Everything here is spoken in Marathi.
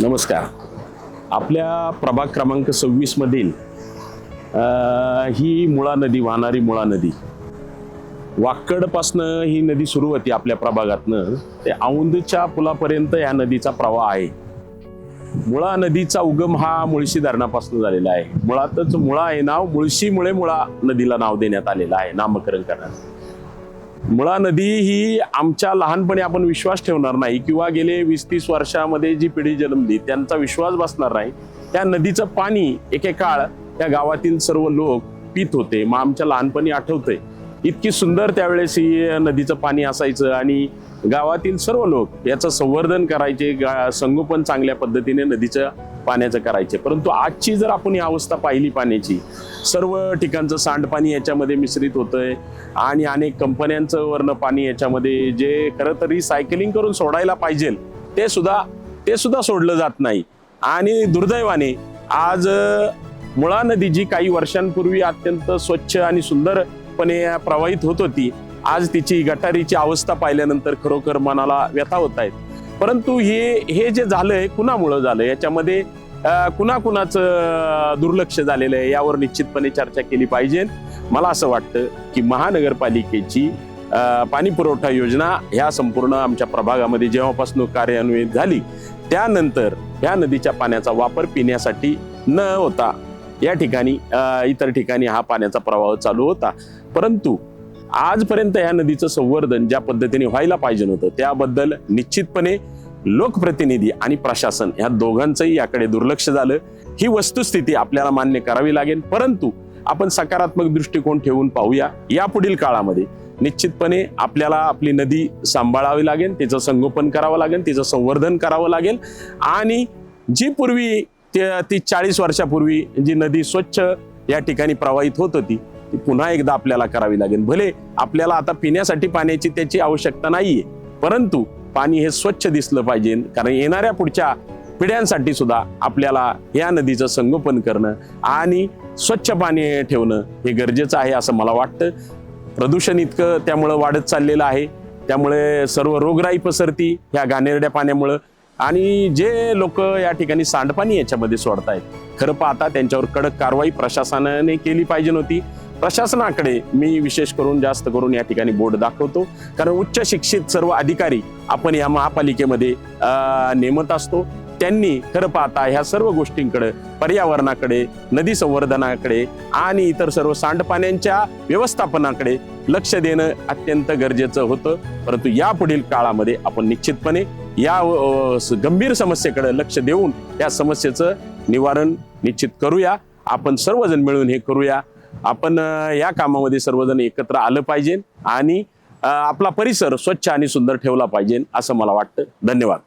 नमस्कार. आपल्या प्रभाग क्रमांक सव्वीस मधील ही मुळा नदी वाहणारी मुळा नदी. वाकडपासनं ही नदी सुरू होती आपल्या प्रभागातनं. ते औंदच्या पुलापर्यंत या नदीचा प्रवाह आहे. मुळा नदीचा उगम हा मुळशी धरणापासून झालेला आहे. मुळातच मुळा हे नाव मुळशीमुळे मुळा नदीला नाव देण्यात आलेलं आहे. नामकरण करण्यात मुळा नदी ही आमच्या लहानपणी आपण विश्वास ठेवणार नाही किंवा गेले वीस तीस वर्षामध्ये जी पिढी जन्मली त्यांचा विश्वास बसणार नाही. त्या नदीचं पाणी एकेकाळ त्या गावातील सर्व लोक पित होते. मग आमच्या लहानपणी आठवतंय. इतकी सुंदर त्यावेळेस ही नदीचं पाणी असायचं आणि गावातील सर्व लोक याचं संवर्धन करायचे गा- संगोपन चांगल्या पद्धतीने नदीचं पाण्याचं करायचे. परंतु आजची जर आपण ही अवस्था पाहिली पाण्याची सर्व ठिकाणचं सांडपाणी याच्यामध्ये मिश्रित होतंय आणि अनेक कंपन्यांचं वरनं पाणी याच्यामध्ये जे खरं तर रिसायकलिंग करून सोडायला पाहिजे ते सुद्धा ते सुद्धा सोडलं जात नाही. आणि दुर्दैवाने आज मुळा नदी जी काही वर्षांपूर्वी अत्यंत स्वच्छ आणि सुंदर पूर्णपणे प्रवाहित होत होती. आज तिची गटारीची अवस्था पाहिल्यानंतर खरोखर मनाला व्यथा होत आहेत. परंतु हे हे जे झालंय कुणामुळं झालं याच्यामध्ये कुणाकुणाचं दुर्लक्ष झालेलं आहे यावर निश्चितपणे चर्चा केली पाहिजे. मला असं वाटतं की महानगरपालिकेची पाणी पुरवठा योजना ह्या संपूर्ण आमच्या प्रभागामध्ये जेव्हापासून कार्यान्वित झाली त्यानंतर ह्या नदीच्या पाण्याचा वापर पिण्यासाठी न होता या ठिकाणी इतर ठिकाणी हा पाण्याचा प्रवाह चालू होता. परंतु आजपर्यंत या नदीचं संवर्धन ज्या पद्धतीने व्हायला पाहिजे होतं त्याबद्दल निश्चितपणे लोकप्रतिनिधी आणि प्रशासन या दोघांचंही याकडे दुर्लक्ष झालं. ही वस्तुस्थिती आपल्याला मान्य करावी लागेल. परंतु आपण सकारात्मक दृष्टिकोन ठेवून पाहूया. यापुढील काळामध्ये निश्चितपणे आपल्याला आपली नदी सांभाळावी लागेल तिचं संगोपन करावं लागेल तिचं संवर्धन करावं लागेल. आणि जी पूर्वी ते- ती चाळीस वर्षापूर्वी जी नदी स्वच्छ या ठिकाणी प्रवाहित होत होती ती पुन्हा एकदा आपल्याला करावी लागेल. भले आपल्याला आता पिण्यासाठी पाण्याची त्याची आवश्यकता नाहीये परंतु पाणी हे स्वच्छ दिसलं पाहिजे कारण येणाऱ्या पुढच्या पिढ्यांसाठी सुद्धा आपल्याला या नदीचं संगोपन करणं आणि स्वच्छ पाणी ठेवणं हे गरजेचं आहे असं मला वाटतं. प्रदूषण इतकं त्यामुळं वाढत चाललेलं आहे. त्यामुळे सर्व रोगराई पसरती ह्या घाणेरड्या पाण्यामुळं. आणि जे लोक या ठिकाणी सांडपाणी याच्यामध्ये सोडतायत खरं पाहता त्यांच्यावर कडक कारवाई प्रशासनाने केली पाहिजे होती प्रशासनाकडे मी विशेष करून जास्त करून या ठिकाणी बोर्ड दाखवतो. कारण उच्च शिक्षित सर्व अधिकारी आपण या महापालिकेमध्ये नेमत असतो. त्यांनी खरं पाहता ह्या सर्व गोष्टींकडे पर्यावरणाकडे नदी संवर्धनाकडे आणि इतर सर्व सांडपाण्यांच्या व्यवस्थापनाकडे लक्ष देणं अत्यंत गरजेचं होतं. परंतु यापुढील काळामध्ये आपण निश्चितपणे या गंभीर समस्येकडे लक्ष देऊन या समस्येचं निवारण निश्चित करूया. आपण सर्वजण मिळून हे करूया. आपण या कामामध्ये सर्वजण एकत्र आलं पाहिजे आणि आपला परिसर स्वच्छ आणि सुंदर ठेवला पाहिजे असं मला वाटतं. धन्यवाद.